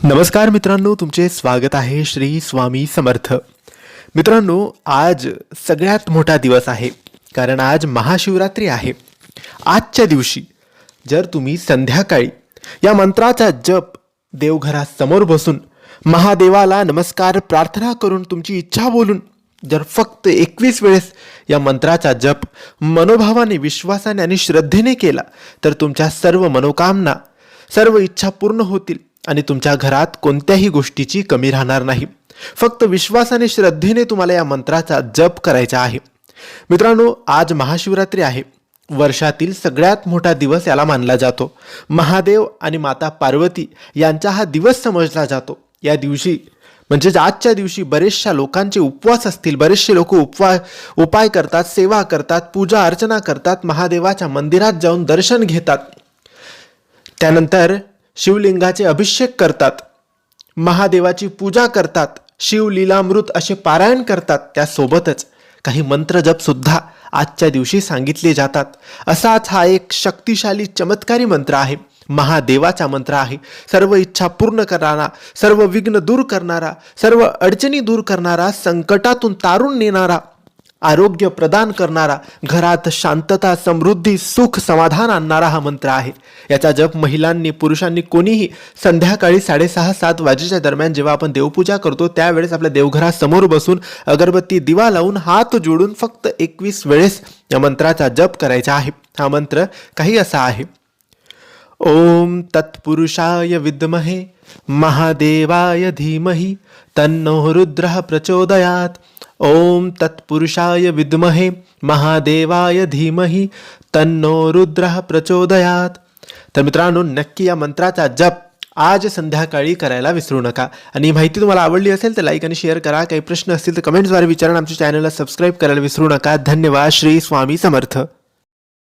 नमस्कार मित्रांनो तुमचे स्वागत आहे श्री स्वामी समर्थ. मित्रांनो आज सगळ्यात मोठा दिवस आहे कारण आज महाशिवरात्री आहे. आजच्या दिवशी जर तुम्ही संध्याकाळी या मंत्राचा जप देवघरासमोर बसून महादेवाला नमस्कार प्रार्थना करून तुमची इच्छा बोलून जर फक्त एकवीस वेळेस या मंत्राचा जप मनोभावाने विश्वासाने आणि श्रद्धेने केला तर तुमच्या सर्व मनोकामना सर्व इच्छा पूर्ण होतील. आणि तुमच्या घरात कोणत्याही गोष्टीची कमी राहणार नाही. फक्त विश्वासाने श्रद्धेने तुम्हाला या मंत्राचा जप करायचा आहे. मित्रांनो आज महाशिवरात्री आहे. वर्षातील सगळ्यात मोठा दिवस याला मानला जातो. महादेव आणि माता पार्वती यांचा हा दिवस समजला जातो. या दिवशी म्हणजेच आजच्या दिवशी बरेचशा लोकांचे उपवास असतील. बरेचसे लोक उपवा उपाय करतात सेवा करतात पूजा अर्चना करतात महादेवाच्या मंदिरात जाऊन दर्शन घेतात. त्यानंतर शिवलिंगाचे अभिषेक करतात. महादेवाची पूजा करतात. शिवलीलामृत असे पारायण करतात त्यासोबतच काही मंत्रजप सुद्धा आजच्या दिवशी सांगितले जातात. असाच हा एक शक्तिशाली चमत्कारी मंत्र आहे. महादेवाचा मंत्र आहे. सर्व इच्छा पूर्ण करणारा सर्व विघ्न दूर करणारा सर्व अडचणी दूर करणारा संकटातून तारून नेणारा आरोग्य प्रदान करणारा घरात शांतता समृद्धी सुख समाधान आणणारा हा मंत्र आहे. याचा जप महिलांनी पुरुषांनी कोणीही संध्याकाळी साडेसहा सात वाजेच्या दरम्यान जेव्हा आपण देवपूजा करतो त्यावेळेस आपल्या देवघरासमोर बसून अगरबत्ती दिवा लावून हात जोडून फक्त एकवीस वेळेस या मंत्राचा जप करायचा आहे. हा मंत्र काही असा आहे. ओम तत्पुरुषाय विद्महे महादेवाय धीमही तन्नो रुद्र प्रचोदयात. ओम तत्पुरुषाय विद्महे महादेवाय धीमहि तन्नो रुद्रः प्रचोदयात। तर मित्रांनो नक्की या मंत्राचा जप आज संध्याकाळी करायला विसरू नका. आणि ही माहिती तुम्हाला आवडली असेल तर लाईक आणि शेअर करा. काही प्रश्न असतील तर कमेंट्सद्वारे विचारून आमच्या चॅनलला सबस्क्राईब करायला विसरू नका. धन्यवाद. श्री स्वामी समर्थ.